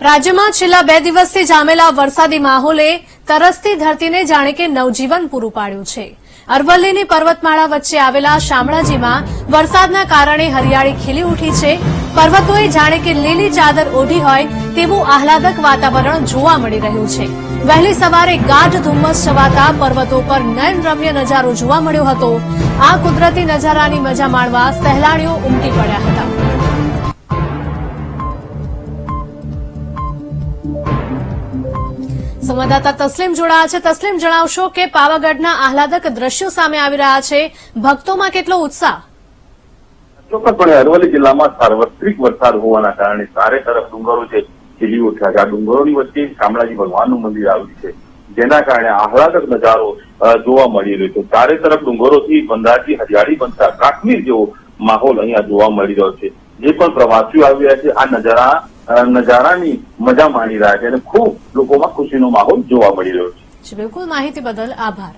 રાજ્યમાં છેલ્લા બે દિવસથી જામેલા વરસાદી માહોલે તરસતી ધરતીને જાણે કે નવજીવન પૂરું પાડ્યું છે. અરવલ્લીની પર્વતમાળા વચ્ચે આવેલા શામળાજીમાં વરસાદના કારણે હરિયાળી ખીલી ઉઠી છે. પર્વતોએ જાણે કે લીલી ચાદર ઓઢી હોય તેવું આહલાદક વાતાવરણ જોવા મળી રહ્યું છે. વહેલી સવારે ગાઢ ધુમ્મસ છવાતા પર્વતો પર નયનરમ્ય નજારો જોવા મળ્યો હતો. આ કુદરતી નજારાની મજા માણવા સહેલાણીઓ ઉમટી પડ્યા હતા. સંવાદદાતા તસ્લીમ જોડાયા છે. તસ્લીમ, જણાવશો કે પાવાગઢના આહલાદક દ્રશ્યો સામે આવી રહ્યા છે. ભક્તોમાં કેટલો ઉત્સાહ? ચોક્કસપણે અરવલ્લી જિલ્લામાં સાર્વત્રિક વરસાદ હોવાના કારણે ચારે તરફ ડુંગરો છે. ખીલી ઉઠ્યા છે. આ ડુંગરોની વચ્ચે શામળાજી ભગવાનનું મંદિર આવ્યું છે. જેના કારણે આહલાદક નજારો જોવા મળી રહ્યો છે. ચારે તરફ ડુંગરોથી બંધાતી હરિયાળી બનતા કાશ્મીર જેવો માહોલ અહીંયા જોવા મળી રહ્યો છે. જે પણ પ્રવાસીઓ આવી રહ્યા છે, આ નજારા નજારાની મજા માણી રહ્યા છે અને ખૂબ લોકોમાં ખુશીનો માહોલ જોવા મળી રહ્યો છે. બિલકુલ. માહિતી બદલ આભાર.